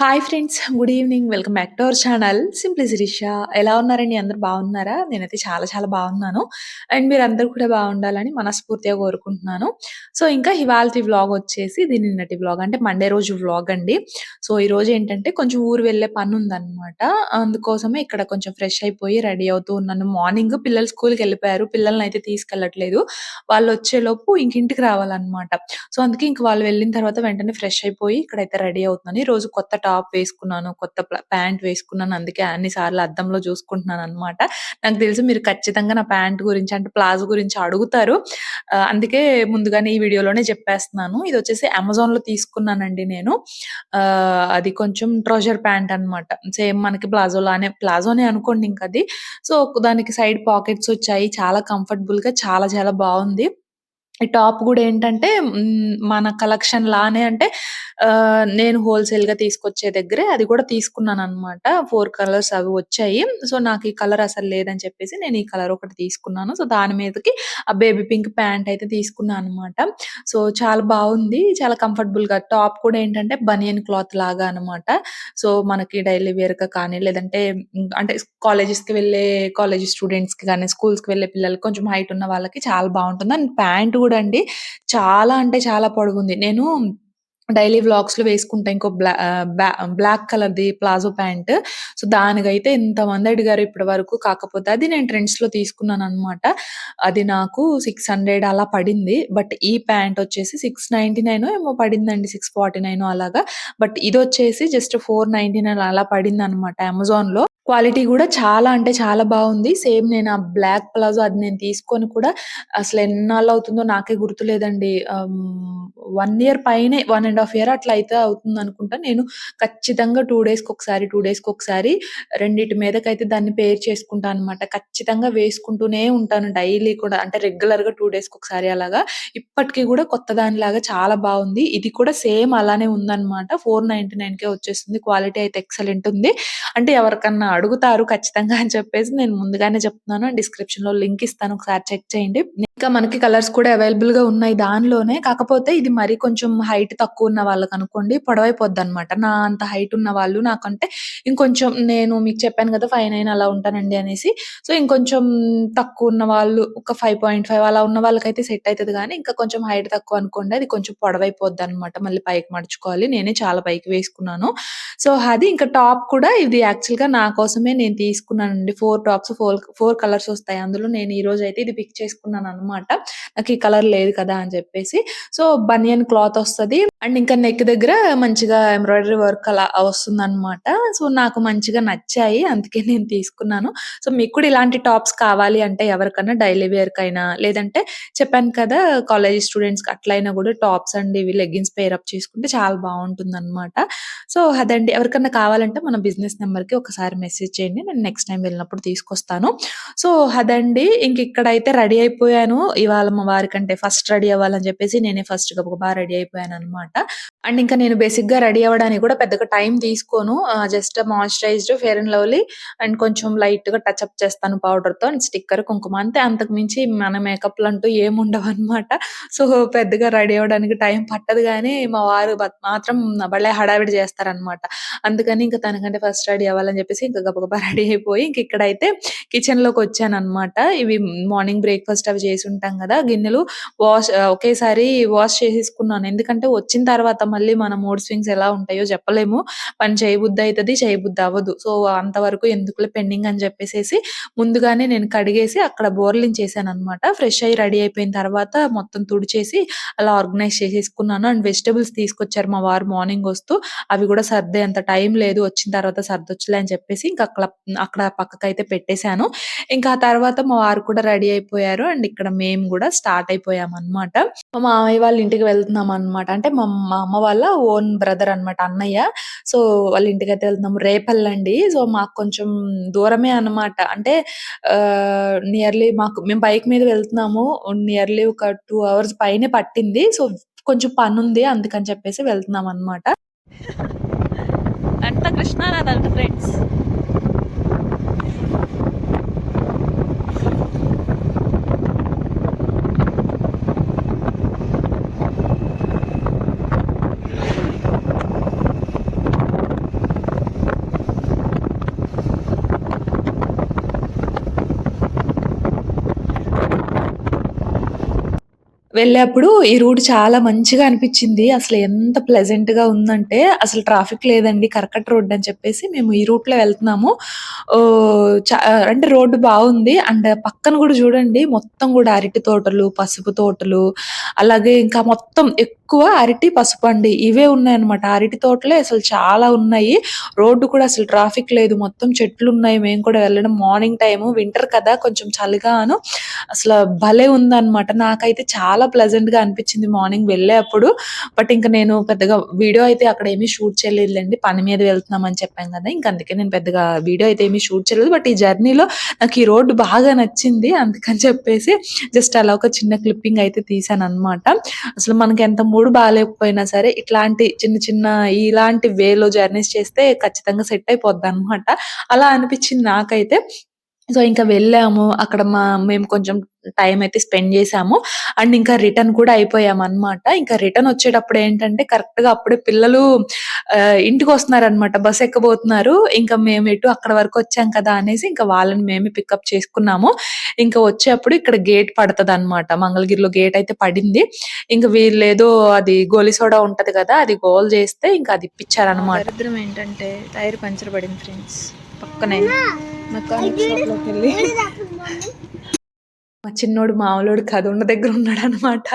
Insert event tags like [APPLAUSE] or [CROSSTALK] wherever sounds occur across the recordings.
Hi friends. Good evening. Welcome back to our channel simply Sirisha. ఎలా ఉన్నారండి? అందరు బాగున్నారా? నేనైతే చాలా చాలా బాగున్నాను. అండ్ మీరు అందరు కూడా బాగుండాలని మనస్ఫూర్తిగా కోరుకుంటున్నాను. సో, ఇంకా ఇవాళ వ్లాగ్ వచ్చేసి ఇది నిన్నటి వ్లాగ్. అంటే మండే రోజు వ్లాగ్ అండి. సో, ఈ రోజు ఏంటంటే కొంచెం ఊరు వెళ్ళే పనుందనమాట. అందుకోసమే ఇక్కడ కొంచెం ఫ్రెష్ అయిపోయి రెడీ అవుతూ ఉన్నాను. మార్నింగ్ పిల్లలు స్కూల్‌కెళ్ళిపోయారు. పిల్లలనైతే తీసుకెళ్ళట్లేదు. వాళ్ళొచ్చేలోపు ఇంక ఇంటికి రావాలనమాట. సో, అందుకే ఇంక వాళ్ళు వెళ్ళిన తర్వాత వెంటనే ఫ్రెష్ అయిపోయి ఇక్కడైతే రెడీ అవుతున్నాను. రోజు కొత్త టాప్ వేసుకున్నాను. కొత్త ప్యాంట్ వేసుకున్నాను. అందుకే అన్ని సార్లు అద్దంలో చూసుకుంటున్నాననమాట. నాకు తెలుసు మీరు ఖచ్చితంగా నా ప్యాంట్ గురించి అంటే ప్లాజో గురించి అడుగుతారు. అందుకే ముందుగానే ఈ వీడియోలోనే చెప్పేస్తున్నాను. ఇది ఇదొచ్చేసి అమెజాన్‌లో తీసుకున్నానండి నేను. అది కొంచెం ట్రౌజర్ ప్యాంట్ అనమాట. సేమ్ మనకి ప్లాజో లానే ప్లాజోనే అనుకోండి ఇంకది. సో, దానికి సైడ్ పాకెట్స్ వచ్చాయి. చాలా కంఫర్టబుల్‌గా చాలా చాలా బాగుంది ఈ టాప్ కూడా ఏంటంటే మన కలెక్షన్ లానే అంటే ఆహ్, నేను హోల్‌సేల్‌గా తీసుకొచ్చే దగ్గరే అది కూడా తీసుకున్నాను అనమాట ఫోర్ కలర్స్ అవి వచ్చాయి. సో, నాకు ఈ కలర్ అసలు లేదని చెప్పేసి నేను ఈ కలర్ ఒకటి తీసుకున్నాను. సో, దాని మీదకి ఆ బేబీ పింక్ ప్యాంట్ అయితే తీసుకున్నాను అనమాట. సో, చాలా బాగుంది చాలా కంఫర్టబుల్‌గా టాప్ కూడా ఏంటంటే బనియన్ క్లాత్ లాగా అనమాట. సో, మనకి డైలీ వేర్‌గా కానీ లేదంటే హ్మ్, అంటే కాలేజెస్‌కి వెళ్ళే కాలేజ్ స్టూడెంట్స్‌కి స్కూల్స్ స్కూల్స్‌కి వెళ్ళే పిల్లలకి కొంచెం హైట్ ఉన్న వాళ్ళకి చాలా బాగుంటుంది అండ్ ప్యాంట్ కూడా అండి చాలా అంటే చాలా పొడుగుంది నేను డైలీ వ్లాగ్స్‌లో వేసుకుంటా ఇంకో bla black colour the palazzo pant. So, దానికైతే ఇంతమంది అడిగారు ఇప్పటి వరకు. కాకపోతే అది నేను ట్రెండ్స్లో తీసుకున్నాను అనమాట అది నాకు 600 అలా పడింది. బట్ ఈ ప్యాంట్ వచ్చేసి 699 ఏమో పడిందండి. 649 అలాగా. బట్ ఇది వచ్చేసి జస్ట్ 499 అలా పడిందన్నమాట అమెజాన్లో క్వాలిటీ కూడా చాలా అంటే చాలా బాగుంది సేమ్ నేను ఆ బ్లాక్ ప్లాజో అది నేను తీసుకొని కూడా అసలు ఎన్నాళ్ళవుతుందో నాకే గుర్తులేదండి. వన్ ఇయర్ పైనే 1 ½ ఇయర్ అట్లా అయితే అవుతుంది అనుకుంటా నేను ఖచ్చితంగా 2 డేస్‌కొకసారి, 2 డేస్‌కొకసారి రెండిటి మీదకైతే దాన్ని పేర్ చేసుకుంటాను అనమాట. ఖచ్చితంగా వేసుకుంటూనే ఉంటాను డైలీ కూడా. అంటే రెగ్యులర్‌గా 2 డేస్‌కొకసారి అలాగా. ఇప్పటికీ కూడా కొత్త దానిలాగా చాలా బాగుంది ఇది కూడా సేమ్ అలానే ఉందనమాట. 499కే వచ్చేస్తుంది. క్వాలిటీ అయితే ఎక్సలెంట్ ఉంది. అంటే ఎవరికన్నా అడుగుతారు ఖచ్చితంగా అని చెప్పేసి నేను ముందుగానే చెప్తున్నాను. డిస్క్రిప్షన్లో లింక్ ఇస్తాను. ఒకసారి చెక్ చేయండి. ఇంకా మనకి కలర్స్ కూడా అవైలబుల్గా ఉన్నాయి దానిలోనే. కాకపోతే ఇది మరి కొంచెం హైట్ తక్కువ ఉన్న వాళ్ళకి అనుకోండి పొడవైపోద్ది అనమాట నా అంత హైట్ ఉన్న వాళ్ళు నాకంటే ఇంకొంచెం నేను మీకు చెప్పాను కదా! 5'9" అలా ఉంటానండి అనేసి. సో, ఇంకొంచెం తక్కువున్న వాళ్ళు ఒక 5.5 అలా ఉన్న వాళ్ళకైతే సెట్ అవుతుంది కానీ ఇంకా కొంచెం హైట్ తక్కువ అనుకోండి అది కొంచెం పొడవైపోద్ది అనమాట మళ్ళీ పైకి మడుచుకోవాలి. నేనే చాలా పైకి వేసుకున్నాను. సో, అది ఇంకా టాప్ కూడా ఇది యాక్చువల్‌గా నా కోసమే నేను తీసుకున్నానండి. Four tops four four colours వస్తాయి. అందులో నేను ఈ రోజు అయితే ఇది పిక్ చేసుకున్నాను అనమాట నాకు ఈ కలర్ లేదు కదా! అని చెప్పేసి. సో, బనియన్ క్లాత్ వస్తది. అండ్ ఇంకా నెక్ దగ్గర మంచిగా ఎంబ్రాయిడరీ వర్క్ అలా వస్తుంది అనమాట సో, నాకు మంచిగా నచ్చాయి. అందుకే నేను తీసుకున్నాను. సో, మీకు కూడా ఇలాంటి టాప్స్ కావాలి అంటే ఎవరికైనా డైలీ వేర్‌కైనా లేదంటే చెప్పాను కదా! కాలేజీ స్టూడెంట్స్‌కి అట్లయినా కూడా టాప్స్ అండ్ ఇవి లెగ్గిన్స్ పేర్ అప్ చేసుకుంటే చాలా బాగుంటుంది అనమాట సో, అదండి. ఎవరికన్నా కావాలంటే మన బిజినెస్ నంబర్‌కి ఒకసారి మెసేజ్ చేయండి. నేను నెక్స్ట్ టైం వెళ్ళినప్పుడు తీసుకొస్తాను. సో, అదండి. ఇంక ఇక్కడైతే రెడీ అయిపోయాను. ఇవాళ మా వారికంటే ఫస్ట్ రెడీ అవ్వాలని చెప్పేసి నేనే ఫస్ట్ గబగబా రెడీ అయిపోయాను అనమాట అండ్ ఇంకా నేను బేసిక్గా రెడీ అవ్వడానికి కూడా పెద్దగా టైం తీసుకోను. Just moisturised, fair and lovely and కొంచెం లైట్‌గా టచ్ అప్ చేస్తాను పౌడర్‌తో అండ్ స్టిక్కర్, కుంకుమ అంతే. అంతకు మించి మన మేకప్‌లంటూ ఏముండవనమాట. సో, పెద్దగా రెడీ అవ్వడానికి టైం పట్టదు కానీ మా వారు మాత్రం భలే హడావిడి చేస్తారనమాట. అందుకని ఇంకా తనకంటే ఫస్ట్ రెడీ అవ్వాలని చెప్పేసి ఇంకా గబగబా రెడీ అయిపోయి ఇంక ఇక్కడైతే అనమాట ఇవి మార్నింగ్ బ్రేక్‌ఫాస్ట్ అవి చేసి ఉంటాం కదా గిన్నెలు వాష్ ఒకేసారి వాష్ చేసేసుకున్నాను. ఎందుకంటే వచ్చిన తర్వాత మళ్ళీ మన మూడ్ స్వింగ్స్ ఎలా ఉంటాయో చెప్పలేము. పని చేయబుద్దయితది, చేయబుద్దవ్వదు. సో, అంతవరకు ఎందుకులే పెండింగ్ అని చెప్పేసేసి ముందుగానే నేను కడిగేసి అక్కడ బోర్లింగ్ చేశాను అనమాట ఫ్రెష్ అయ్యి రెడీ అయిపోయిన తర్వాత మొత్తం తుడిచేసి అలా ఆర్గనైజ్ చేసేసుకున్నాను. అండ్ వెజిటబుల్స్ తీసుకొచ్చారు మా వారు మార్నింగ్ వస్తూ. అవి కూడా సర్దే అంత టైం లేదు. వచ్చిన తర్వాత సర్దొచ్చులే అని చెప్పేసి ఇంకా అక్కడ అక్కడ పక్కకైతే పెట్టేశాను ఇంకా ఆ తర్వాత మా వారు కూడా రెడీ అయిపోయారు. అండ్ ఇక్కడ మేము కూడా స్టార్ట్ అయిపోయామనమాట. మా మామయ్య వాళ్ళ ఇంటికి వెళ్తున్నాం అనమాట అంటే మా మా అమ్మ వాళ్ళ ఓన్ బ్రదర్ అనమాట అన్నయ్య. సో, వాళ్ళ ఇంటికి అయితే వెళ్తున్నాము. రేపల్లండి. సో, మాకు కొంచెం దూరమే అనమాట. అంటే నియర్లీ మాకు మేము బైక్ మీద వెళ్తున్నాము. నియర్లీ ఒక టూ అవర్స్ పైనే పట్టింది. సో, కొంచెం పని ఉంది అందుకని చెప్పేసి వెళ్తున్నాం అనమాట కృష్ణా నదంట ఫ్రెండ్స్. వెళ్ళేప్పుడు ఈ రూట్ చాలా మంచిగా అనిపించింది అసలు ఎంత ప్లెజెంట్గా ఉందంటే అసలు ట్రాఫిక్ లేదండి. కర్కట రోడ్ అని చెప్పేసి మేము ఈ రూట్లో వెళ్తున్నాము. చ అంటే రోడ్డు బాగుంది అండ్ పక్కన కూడా చూడండి మొత్తం కూడా అరటి తోటలు, పసుపు తోటలు అలాగే ఇంకా మొత్తం ఎక్కువ అరటి, పసుపండి. ఇవే ఉన్నాయన్నమాట. అరటి తోటలే అసలు చాలా ఉన్నాయి. రోడ్డు కూడా అసలు ట్రాఫిక్ లేదు. మొత్తం చెట్లు ఉన్నాయి మేము కూడా వెళ్ళడం మార్నింగ్ టైము వింటర్ కదా! కొంచెం చలిగాను అసలు భలే ఉందన్నమాట. నాకైతే చాలా ప్లెజెంట్‌గా అనిపించింది మార్నింగ్ వెళ్ళేప్పుడు. బట్ ఇంక నేను పెద్దగా వీడియో అయితే అక్కడ ఏమి షూట్ చేయలేదులేండి పని మీద వెళ్తున్నామని చెప్పాను కదా ఇంక అందుకే నేను పెద్దగా వీడియో అయితే ఏమి షూట్ చేయలేదు. బట్ ఈ జర్నీలో నాకు ఈ రోడ్డు బాగా నచ్చింది. అందుకని చెప్పేసి జస్ట్ అలా ఒక చిన్న క్లిప్పింగ్ అయితే తీసాను అనమాట అసలు మనకి ఎంత మూడు బాగాలేకపోయినా సరే ఇట్లాంటి చిన్న చిన్న ఇలాంటి వేలో జర్నీస్ చేస్తే ఖచ్చితంగా సెట్ అయిపోద్ది అనమాట అలా అనిపించింది నాకైతే. సో, ఇంక వెళ్ళాము. అక్కడ మా మేము కొంచెం టైమ్ అయితే స్పెండ్ చేశాము. అండ్ ఇంకా రిటర్న్ కూడా అయిపోయామన్నమాట. ఇంకా రిటర్న్ వచ్చేటప్పుడు ఏంటంటే కరెక్ట్‌గా అప్పుడే పిల్లలు ఆహ్, ఇంటికొస్తున్నారన్నమాట. బస్ ఎక్కబోతున్నారు. ఇంకా మేము ఎటు అక్కడి వరకు వచ్చాం కదా! అనేసి ఇంకా వాళ్ళని మేమే పికప్ చేసుకున్నాము. ఇంకా వచ్చేప్పుడు ఇక్కడ గేట్ పడతదన్నమాట. మంగళగిరిలో గేట్ అయితే పడింది. ఇంక వీళ్ళేదో అది గోలీ సోడా ఉంటది గదా! అది గోల చేస్తే ఇంకా అది ఇప్పిచ్చారన్నమాట. దరిద్రం ఏంటంటే టైర్ పంచర్ పడింది ఫ్రెండ్స్. పక్కనే మెకానిక్ మా చిన్నోడు మామూలోడు కథ ఉన్న దగ్గర ఉన్నాడు అనమాట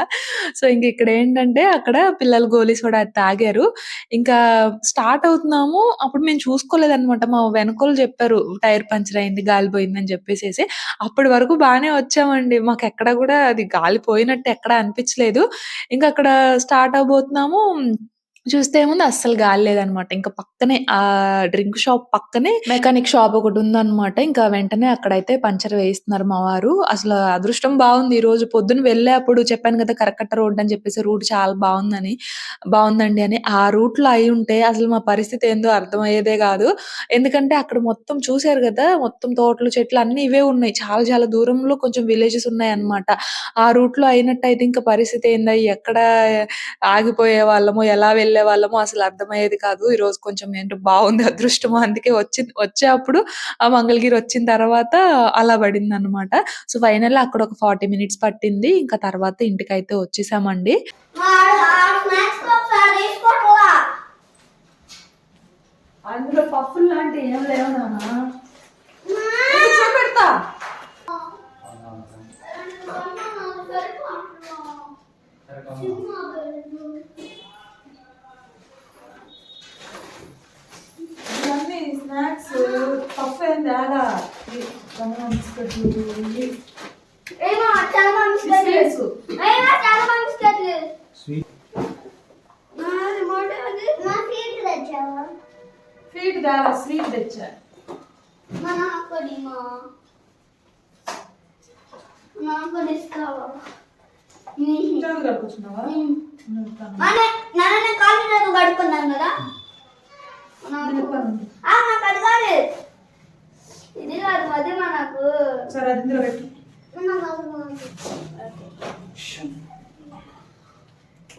సో, ఇంక ఇక్కడేంటంటే అక్కడ పిల్లలు గోలీ సోడా అది తాగారు. ఇంకా స్టార్ట్ అవుతున్నాము. అప్పుడు మేము చూసుకోలేదన్నమాట. మా వెనకలు చెప్పారు టైర్ పంచర్ అయింది, గాలి పోయిందని చెప్పేసేసి. అప్పటి వరకు బాగానే వచ్చామండి. మాకు ఎక్కడ కూడా అది గాలి పోయినట్టు ఎక్కడ అనిపించలేదు ఇంకా అక్కడ స్టార్ట్ అవ్వబోతున్నాము. చూస్తే ఏముంది అస్సలు గాలి లేదన్నమాట. ఇంకా పక్కనే ఆ డ్రింక్ షాప్ పక్కనే మెకానిక్ షాప్ ఒకటి ఉందన్నమాట ఇంకా వెంటనే అక్కడైతే పంచర్ వేయిస్తున్నారు మా వారు. అసలు అదృష్టం బాగుంది ఈ రోజు పొద్దున వెళ్ళేప్పుడు చెప్పాను కదా కరకట్ట రోడ్ అని చెప్పేసి రూట్ చాలా బాగుందని బాగుందండి అని. ఆ రూట్లో అయి ఉంటే అసలు మా పరిస్థితి ఏందో అర్థమయ్యేదే కాదు ఎందుకంటే అక్కడ మొత్తం చూసారు కదా మొత్తం తోటలు, చెట్లు అన్ని ఇవే ఉన్నాయి. చాలా చాలా దూరంలో కొంచెం విలేజెస్ ఉన్నాయన్నమాట. ఆ రూట్లో అయినట్టు అయినట్టయితే ఇంకా పరిస్థితి ఏందో ఎక్కడ ఆగిపోయే వాళ్ళము ఎలా వెళ్ళేవాళ్ళమో అసలు అర్థమయ్యేది కాదు. ఈరోజు కొంచెం ఏంటో బావుంది అదృష్టము. అందుకే వచ్చి వచ్చే అప్పుడు ఆ మంగళగిరి వచ్చిన తర్వాత అలా పడిందన్నమాట. సో, ఫైనల్లీ అక్కడ ఒక 40 మినిట్స్ పట్టింది. ఇంకా తర్వాత ఇంటికైతే వచ్చేసామండి. అందులో పఫ్ఫులు లాంటివి ఏం లేవు నాన్న. కూర్చోబెడతా. ఇవన్నీ స్నాక్స్ పఫ్ ఏం తేలా. ఇవి బనానా బిస్కెట్లు, ఇవి బిస్కెట్స్. స్వీట్ తేలా స్వీట్ తెచ్చా. చాలు కలుపుకున్నావా? నాన్న కడుక్కున్నాను కదా. నాకు అది కాదు. ఇది కాదు అది మనకు. సరే అది ఇందులో పెట్టు.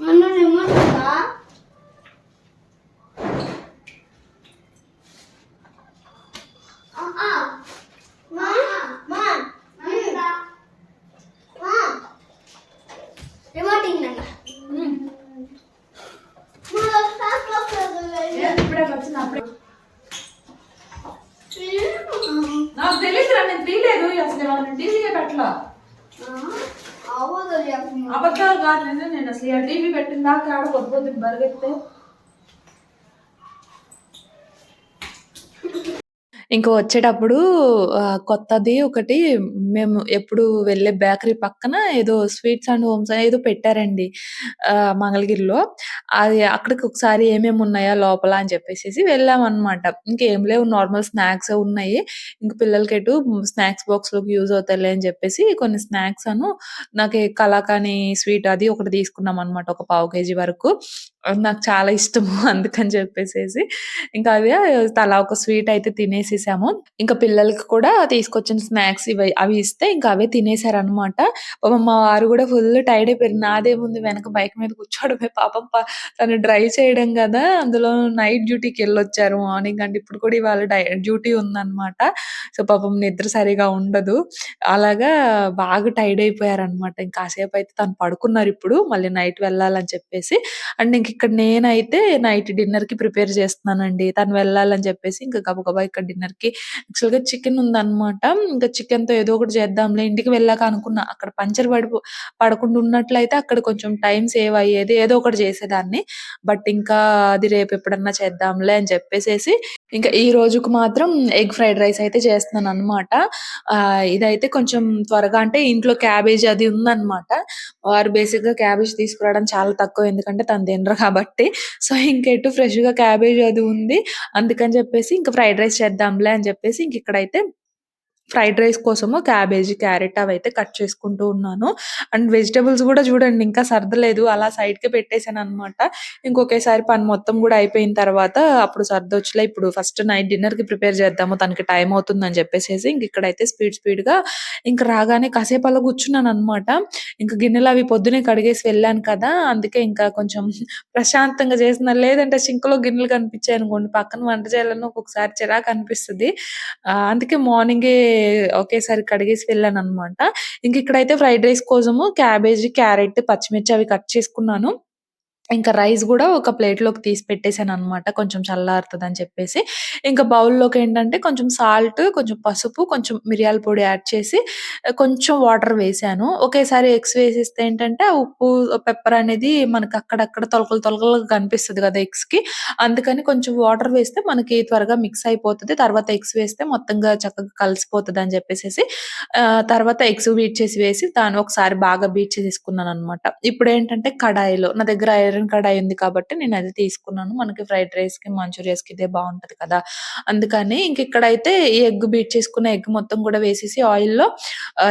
నన్ను నిమ్మంటుందా ఇప్పుడే వచ్చింది అప్పుడే. నాకు తెలియదురా నేను తీయలేదు. అసలు వాళ్ళని టీవీయే పెట్టలా? అబద్ధాలు కాదు నేను అసలు టీవీ పెట్టిన దాకా ఆడ పొద్దు బరిగెత్తే ఇంక వచ్చేటప్పుడు ఆహ్, కొత్తది ఒకటి మేము ఎప్పుడు వెళ్ళే బేకరీ పక్కన ఏదో స్వీట్స్ అండ్ హోమ్స్ అని ఏదో పెట్టారండి. ఆహ్, మంగళగిరిలో. అది అక్కడికి ఒకసారి ఏమేమి ఉన్నాయా లోపల అని చెప్పేసేసి వెళ్ళామన్నమాట. ఇంకేం లేవు నార్మల్ స్నాక్సే ఉన్నాయి. ఇంక పిల్లలకెటు స్నాక్స్ బాక్స్‌లోకి యూజ్ అవుతాయిలే అని చెప్పేసి కొన్ని స్నాక్స్ అను నాకు కలాకాని స్వీట్ అది ఒకటి తీసుకున్నామన్నమాట. ఒక పావు కేజీ వరకు. నాకు చాలా ఇష్టము. [LAUGHS] అందుకని చెప్పేసేసి ఇంకా అవి తలా ఒక స్వీట్ అయితే చేసేసాము ఇంకా పిల్లలకి కూడా తీసుకొచ్చిన స్నాక్స్ ఇవి అవి ఇస్తే ఇంకా అవే తినేసారనమాట. పాపం మా వారు కూడా ఫుల్ టైర్డ్ అయిపోయారు. నాదేముంది వెనక బైక్ మీద కూర్చోవడమే పాపం తను డ్రైవ్ చేయడం కదా అందులో నైట్ డ్యూటీకెళ్ళొచ్చారు మార్నింగ్ అంటే ఇప్పుడు కూడా ఇవాళ డ్యూటీ ఉందన్నమాట సో, పాపం నిద్ర సరిగా ఉండదు. అలాగా బాగా టైర్డ్ ఇంకా కాసేపు అయితే తను పడుకున్నారు ఇప్పుడు మళ్ళీ నైట్ వెళ్ళాలని చెప్పేసి. అండ్ ఇంక ఇక్కడ నేనైతే నైట్ డిన్నర్కి ప్రిపేర్ చేస్తున్నానండి. తను వెళ్ళాలని చెప్పేసి ఇంకా గబగబా ఇక్కడ డిన్నర్ డిన్నర్‌కి యాక్చువల్‌గా చికెన్ ఉందనమాట. ఇంక చికెన్‌తో ఏదో ఒకటి చేద్దాంలే ఇంటికి వెళ్ళాక అనుకున్నా. అక్కడ పంచర్ పడి పడకుండా ఉన్నట్లయితే అక్కడ కొంచెం టైం సేవ్ అయ్యేది. ఏదో ఒకటి చేసేదాన్ని. బట్ ఇంకా అది రేపు ఎప్పుడన్నా చేద్దాంలే అని చెప్పేసేసి ఇంకా ఈ రోజుకి మాత్రం ఎగ్ ఫ్రైడ్ రైస్ అయితే చేస్తున్నాను అనమాట ఇదైతే కొంచెం త్వరగా అంటే ఇంట్లో క్యాబేజ్ అది ఉందన్నమాట వారు బేసిక్‌గా క్యాబేజ్ తీసుకురావడం చాలా తక్కువ. ఎందుకంటే తను తినరు కాబట్టి. సో, ఇంకెటు ఫ్రెష్‌గా క్యాబేజ్ అది ఉంది. అందుకని చెప్పేసి ఇంకా ఫ్రైడ్ రైస్ చేద్దాం చేద్దాంలే అని చెప్పేసి ఇంక ఇక్కడైతే ఫ్రైడ్ రైస్ కోసము క్యాబేజీ, క్యారెట్ అవైతే కట్ చేసుకుంటూ ఉన్నాను. అండ్ వెజిటబుల్స్ కూడా చూడండి ఇంకా సర్దలేదు. అలా సైడ్‌కి పెట్టేసాననమాట. ఇంకొకేసారి పని మొత్తం కూడా అయిపోయిన తర్వాత అప్పుడు సర్దొచ్చులే ఇప్పుడు ఫస్ట్ నైట్ డిన్నర్‌కి ప్రిపేర్ చేద్దాము. తనకి టైం అవుతుందని చెప్పేసేసి ఇంక ఇక్కడైతే స్పీడ్ స్పీడ్‌గా ఇంక రాగానే కాసేపు అలా కూర్చున్నాననమాట. ఇంకా గిన్నెలు అవి పొద్దున్నే కడిగేసి వెళ్ళాను కదా! అందుకే ఇంకా కొంచెం ప్రశాంతంగా చేసిన లేదంటే సింక్‌లో గిన్నెలు కనిపించాయనుకోండి పక్కన వంట చేయాలని ఒక్కొక్కసారి చిరాకు అనిపిస్తది. అందుకే మార్నింగే ఒకేసారి కడిగేసి వెళ్ళాను అనమాట ఇంక ఇక్కడైతే ఫ్రైడ్ రైస్ కోసము క్యాబేజీ, క్యారెట్, పచ్చిమిర్చి అవి కట్ చేసుకున్నాను. ఇంకా రైస్ కూడా ఒక ప్లేట్‌లోకి తీసి పెట్టేశాను అనమాట కొంచెం చల్లారుతదని చెప్పేసి. ఇంకా బౌల్లోకి ఏంటంటే కొంచెం సాల్ట్, కొంచెం పసుపు, కొంచెం మిరియాల పొడి యాడ్ చేసి కొంచెం వాటర్ వేసాను ఒకేసారి ఎగ్స్ వేసేస్తే ఏంటంటే ఆ ఉప్పు, పెప్పర్ అనేది మనకు అక్కడక్కడ తొలకలు తొలకలు కనిపిస్తుంది కదా ఎగ్స్‌కి. అందుకని కొంచెం వాటర్ వేస్తే మనకి త్వరగా మిక్స్ అయిపోతుంది తర్వాత ఎగ్స్ వేస్తే మొత్తంగా చక్కగా కలిసిపోతుంది అని చెప్పేసి తర్వాత ఎగ్స్ బీట్ చేసి వేసి దాన్ని ఒకసారి బాగా బీట్ చేసేసుకున్నాను అనమాట ఇప్పుడు ఏంటంటే కడాయిలో నా దగ్గర వెజిటేరియన్ కడాయి ఉంది కాబట్టి అది తీసుకున్నాను. మనకి ఫ్రైడ్ రైస్‌కి, మంచూరియాస్‌కి ఇదే బాగుంటుంది కదా! అందుకని ఇంక ఇక్కడైతే ఈ ఎగ్ బీట్ చేసుకున్న ఎగ్ మొత్తం కూడా వేసేసి ఆయిల్‌లో లో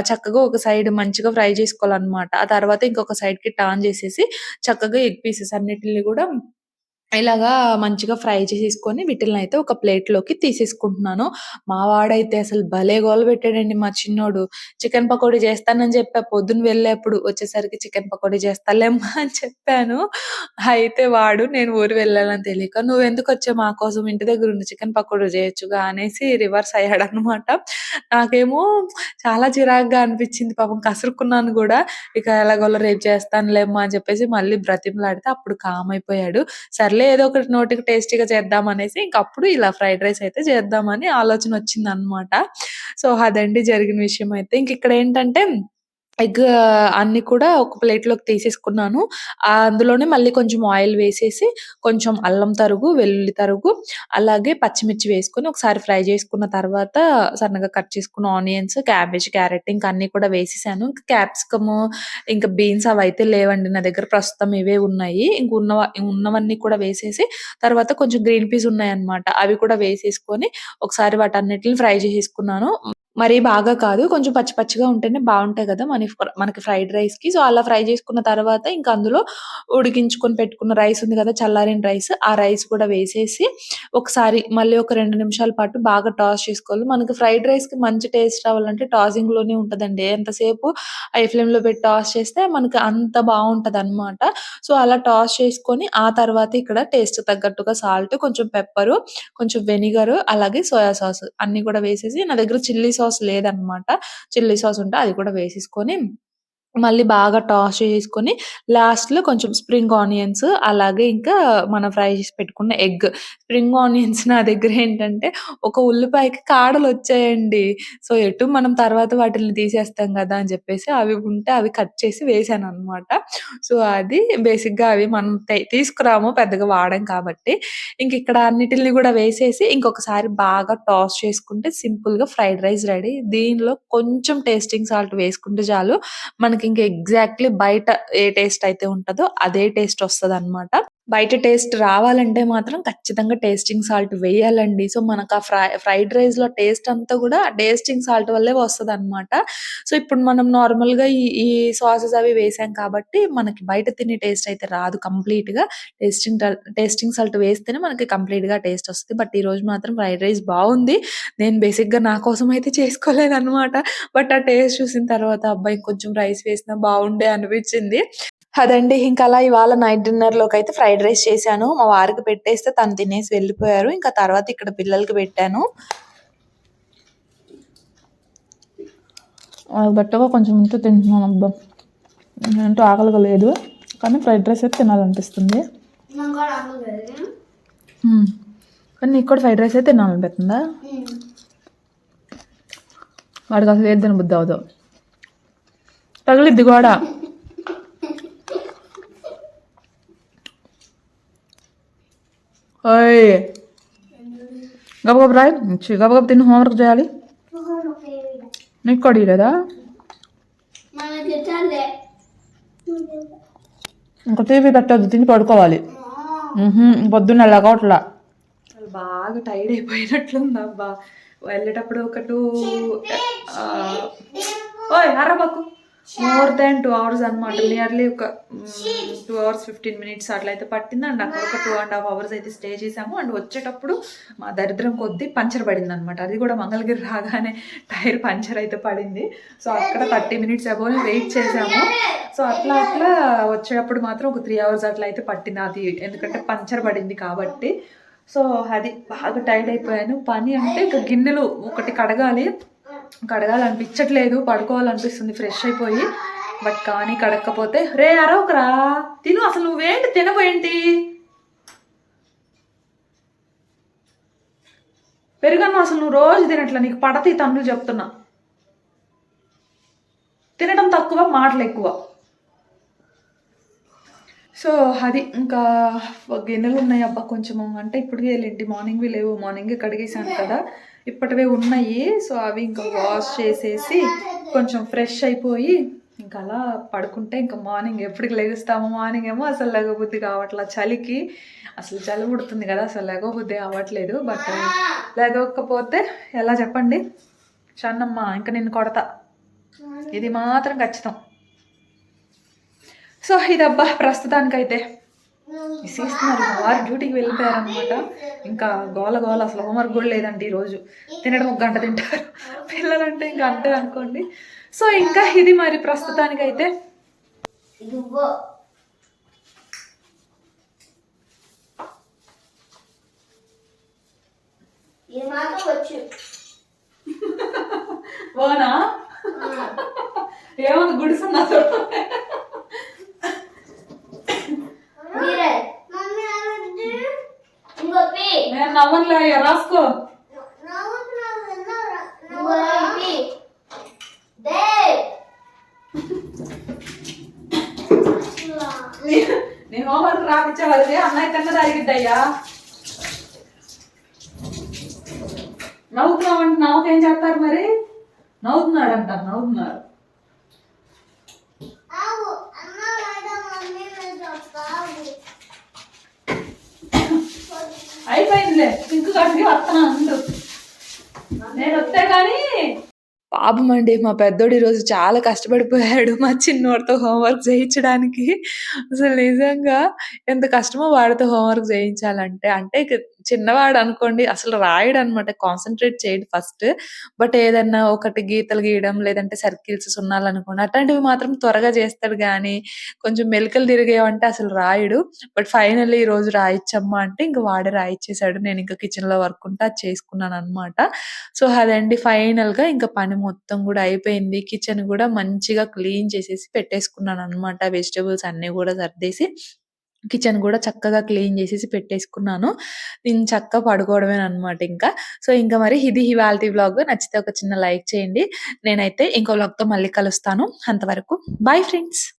చక్కగా ఒక సైడ్ మంచిగా ఫ్రై చేసుకోవాలనమాట. ఆ తర్వాత ఇంకొక సైడ్‌కి టర్న్ చేసేసి చక్కగా ఎగ్ పీసెస్ అన్నిటిని కూడా ఇలాగా మంచిగా ఫ్రై చేసేసుకొని అయితే ఒక ప్లేట్‌లోకి తీసేసుకుంటున్నాను. మా వాడైతే అసలు భలే గోల పెట్టాడండి మా చిన్నోడు. చికెన్ పకోడీ చేస్తానని చెప్పా పొద్దున వెళ్ళేప్పుడు. వచ్చేసరికి చికెన్ పకోడీ చేస్తాలేమ్మా అని చెప్పాను. అయితే వాడు నేను ఊరు వెళ్ళాలని తెలియక "నువ్వెందుకొచ్చావు మా కోసం ఇంటి దగ్గర ఉండి చికెన్ పకోడీ చేయొచ్చుగా" అనేసి రివర్స్ అయ్యాడనమాట. నాకేమో చాలా చిరాగ్గా అనిపించింది. పాపం కసురుకున్నాను కూడా ఇక ఎలాగోలా రేపు చేస్తానులేమ్మా అని చెప్పేసి మళ్ళీ బ్రతిమలాడితే అప్పుడు కామ్ అయిపోయాడు. సర్లే ఏదో ఒకటి నోటికి టేస్టీగా చేద్దాం అనేసి ఇంకప్పుడు ఇలా ఫ్రైడ్ రైస్ అయితే చేద్దామని ఆలోచనొచ్చిందనమాట. సో, అదండి జరిగిన విషయం అయితే. ఇంక ఇక్కడేంటంటే ఎగ్ అన్ని కూడా ఒక ప్లేట్‌లోకి తీసేసుకున్నాను. అందులోనే మళ్ళీ కొంచెం ఆయిల్ వేసేసి కొంచెం అల్లం తరుగు, వెల్లుల్లి తరుగు, అలాగే పచ్చిమిర్చి వేసుకొని ఒకసారి ఫ్రై చేసుకున్న తర్వాత సన్నగా కట్ చేసుకున్న ఆనియన్స్, క్యాబేజ్, క్యారెట్ ఇంకా అన్ని కూడా వేసేసాను. క్యాప్సికమ్ క్యాప్సికము, ఇంకా బీన్స్ అవి అయితే లేవండి నా దగ్గర ప్రస్తుతం ఇవే ఉన్నాయి. ఇంక ఉన్న ఉన్నవన్నీ కూడా వేసేసి తర్వాత కొంచెం గ్రీన్ పీస్ ఉన్నాయన్నమాట. అవి కూడా వేసేసుకొని ఒకసారి వాటన్నిటిని ఫ్రై చేసేసుకున్నాను. మరీ బాగా కాదు. కొంచెం పచ్చి పచ్చిగా ఉంటేనే బాగుంటాయి కదా మన మనకి ఫ్రైడ్ రైస్కి సో, అలా ఫ్రై చేసుకున్న తర్వాత ఇంకా అందులో ఉడికించుకొని పెట్టుకున్న రైస్ ఉంది కదా చల్లారిన రైస్. ఆ రైస్ కూడా వేసేసి ఒకసారి మళ్ళీ ఒక రెండు నిమిషాల పాటు బాగా టాస్ చేసుకోవాలి. మనకి ఫ్రైడ్ రైస్కి మంచి టేస్ట్ రావాలంటే టాసింగ్లోనే ఉంటదండి. ఎంతసేపు ఫ్లేమ్లో పెట్టి టాస్ చేస్తే మనకి అంత బావుంటదనమాట. సో, అలా టాస్ చేసుకొని ఆ తర్వాత ఇక్కడ టేస్ట్ తగ్గట్టుగా సాల్ట్, కొంచెం పెప్పరు, కొంచెం వెనిగర్ అలాగే సోయా సాస్ అన్ని కూడా వేసేసి నా దగ్గర చిల్లీ సాస్ సాస్ లేదనమాట. చిల్లీ సాస్ ఉంటే అది కూడా వేసేసుకొని మళ్ళీ బాగా టాస్ చేసుకొని లాస్ట్‌లో కొంచెం స్ప్రింగ్ ఆనియన్స్ అలాగే ఇంకా మనం ఫ్రై చేసి పెట్టుకున్న ఎగ్. స్ప్రింగ్ ఆనియన్స్ నా దగ్గర ఏంటంటే ఒక ఉల్లిపాయకి కాడలు వచ్చాయండి సో, ఎటు మనం తర్వాత వాటిల్ని తీసేస్తాం కదా అని చెప్పేసి అవి ఉంటే అవి కట్ చేసి వేసాను అనమాట సో, అది బేసిక్‌గా అవి మనం తీసుకురాము పెద్దగా వాడాం కాబట్టి. ఇంక ఇక్కడ అన్నిటిని కూడా వేసేసి ఇంకొకసారి బాగా టాస్ చేసుకుంటే సింపుల్‌గా ఫ్రైడ్ రైస్ రెడీ. దీనిలో కొంచెం టేస్టింగ్ సాల్ట్ వేసుకుంటే చాలు. మనకి ఇంకా ఎగ్జాక్ట్‌లీ బయట ఏ టేస్ట్ అయితే ఉంటదో అదే టేస్ట్ వస్తదన్నమాట. బయట టేస్ట్ రావాలంటే మాత్రం ఖచ్చితంగా టేస్టింగ్ సాల్ట్ వేయాలండి. సో, మనకు ఆ ఫ్రై ఫ్రైడ్ రైస్‌లో టేస్ట్ అంతా కూడా టేస్టింగ్ సాల్ట్ వల్లే వస్తుంది అనమాట సో, ఇప్పుడు మనం నార్మల్‌గా ఈ ఈ సాసెస్ అవి వేసాం కాబట్టి మనకి బయట తినే టేస్ట్ అయితే రాదు కంప్లీట్‌గా. టేస్టింగ్ టేస్టింగ్ సాల్ట్ వేస్తేనే మనకి కంప్లీట్‌గా టేస్ట్ వస్తుంది. బట్ ఈరోజు మాత్రం ఫ్రైడ్ రైస్ బాగుంది. నేను బేసిక్‌గా నా కోసం అయితే చేసుకోలేదన్నమాట. బట్ ఆ టేస్ట్ చూసిన తర్వాత అబ్బాయి కొంచెం రైస్ వేసినా బాగుండే అనిపించింది. అదండి. ఇంక అలా ఇవాళ నైట్ డిన్నర్‌లోకైతే ఫ్రైడ్ రైస్ చేశాను. మా వారికి పెట్టేస్తే తను తినేసి వెళ్ళిపోయారు. ఇంకా తర్వాత ఇక్కడ పిల్లలకి పెట్టాను. అది పెట్టగా కొంచెం ఉంటే తింటున్నానబ్బా! ఏంటో ఆకలిగా లేదు. కానీ ఫ్రైడ్ రైస్ అయితే తినాలనిపిస్తుంది. కూడా. కానీ నీకు కూడా ఫ్రైడ్ రైస్ అయితే తినాలనిపిస్తుందా? వాడికి అసలు ఏది తినబుద్ధి అవ్వదు. తగిలిద్ది గోడ. ఓయ్! గబగబా రాయి. గబగబా తిని హోంవర్క్ చేయాలి. నీకు కూడా చాలే ఇంక టీవీ పెట్టొద్దు తిని పడుకోవాలి. పొద్దున్న. అసలు బాగా టైర్డ్ అయిపోయినట్లుందబ్బా! వెళ్ళేటప్పుడు ఒక 2 ఆహ్, ఓయ్! అరవకు. మోర్ దాన్ 2 అవర్స్ అనమాట. నియర్లీ ఒక 2 అవర్స్ 15 మినిట్స్ అట్లయితే పట్టింది. అండ్ అక్కడ ఒక 2 ½ అవర్స్ అయితే స్టే చేసాము. అండ్ వచ్చేటప్పుడు మా దరిద్రం కొద్దీ పంచర్ పడిందనమాట. అది కూడా మంగళగిరి రాగానే టైర్ పంచర్ అయితే పడింది. సో, అక్కడ 30 మినిట్స్ అబోవ్ వెయిట్ చేసాము. సో, అట్లా అట్లా వచ్చేటప్పుడు మాత్రం ఒక 3 అవర్స్ అట్లా అయితే పట్టింది. అది ఎందుకంటే పంచర్ పడింది కాబట్టి. సో, అది బాగా టైర్డ్ అయిపోయాను. పని అంటే ఇక గిన్నెలు ఒకటి కడగాలి. కడగాలనిపించట్లేదు. పడుకోవాలనిపిస్తుంది ఫ్రెష్ అయిపోయి. బట్ కానీ కడగకపోతే రే అరవకరా తిను అసలు నువ్వేంటి తినవేంటి? పెరుగన్నం అసలు నువ్వు రోజు తినట్లే. నీకు పడతాయి ఈ చెప్తున్నా. తినడం తక్కువ మాటలు ఎక్కువ. సో, అది ఇంకా గిన్నెలు ఉన్నాయి అబ్బా! కొంచెము అంటే ఇప్పటికే ఏంటి మార్నింగ్‌వి లేవు. మార్నింగే కడిగేసాను కదా! ఇప్పటివే ఉన్నాయి. సో, అవి ఇంకా వాష్ చేసేసి కొంచెం ఫ్రెష్ అయిపోయి ఇంకా అలా పడుకుంటే ఇంకా మార్నింగ్ ఎప్పటికి లెగుస్తాము మార్నింగ్ ఏమో అసలు లెగబుద్ధి కావట్ల చలికి. అసలు చలి పుడుతుంది కదా! అసలు లెగబుద్ధి అవ్వట్లేదు. బట్ లెగకపోతే ఎలా చెప్పండి? చన్నమ్మ ఇంక నిన్ను కొడతా. ఇది మాత్రం ఖచ్చితం. సో, ఇదబ్బా ప్రస్తుతానికైతే. విసిగిస్తున్నారు. మా వారు డ్యూటీకి వెళ్ళిపోయారనమాట. ఇంకా గోల గోల అసలు హోంవర్క్ కూడా లేదంట ఈరోజు. తినడం ఒక గంట తింటారు. పిల్లలంటే ఇంక అంతే అనుకోండి. సో, ఇంకా ఇది మరి ప్రస్తుతానికైతే. ఓనా? ఏముంది గుడిసున్నా చూడు. మీరే అయ్యా రాసుకో. ఇంకో పి దే నీ హోంవర్క్ రాపిచ్చేవాళ్ళది అన్నయ్య తిన్నది అడిగిద్దయ్యా. నవ్వుతున్నావంటే నవ్వుకేం చేస్తారు మరి? నవ్వుతున్నాడు అంటారు నవ్వుతున్నారు. ఆవు అన్న మేడం మమ్మీ చెప్తావు పింక్ వస్తాను నేను వస్తే కానీ పాపం అండి మా పెద్దోడు ఈరోజు చాలా కష్టపడిపోయాడు మా చిన్నోడితో హోంవర్క్ చేయించడానికి. అసలు నిజంగా ఎంత కష్టమో వాడితో హోంవర్క్ చేయించాలంటే అంటే చిన్నవాడు అనుకోండి అసలు రాయడు అనమాట కాన్సన్ట్రేట్ చేయడు ఫస్ట్ బట్ ఏదన్నా ఒకటి గీతలు గీయడం లేదంటే సర్కిల్స్ సున్నాలు అనుకోండి అట్లాంటివి మాత్రం త్వరగా చేస్తాడు కానీ కొంచెం మెలికలు తిరిగేవంటే అసలు రాయడు. బట్ ఫైనల్లీ ఈ రోజు రాయిచ్చమ్మా అంటే ఇంక వాడే రాయిచ్చేసాడు. నేను ఇంకా కిచెన్లో వర్క్ ఉంటే అది చేసుకున్నాను అనమాట సో అదండి ఫైనల్గా ఇంకా పని మొత్తం కూడా అయిపోయింది. కిచెన్ కూడా మంచిగా క్లీన్ చేసేసి పెట్టేసుకున్నాను అనమాట వెజిటబుల్స్ అన్ని కూడా సర్దేసి కిచెన్ కూడా చక్కగా క్లీన్ చేసేసి పెట్టేసుకున్నాను. నేను చక్కగా పడుకోవడమే అనమాట ఇంకా. సో ఇంకా మరి ఇది హివాల్టీ వ్లాగ్. నచ్చితే ఒక చిన్న లైక్ చేయండి. నేనైతే ఇంకో vlog తో మళ్ళీ కలుస్తాను. అంతవరకు బాయ్ ఫ్రెండ్స్.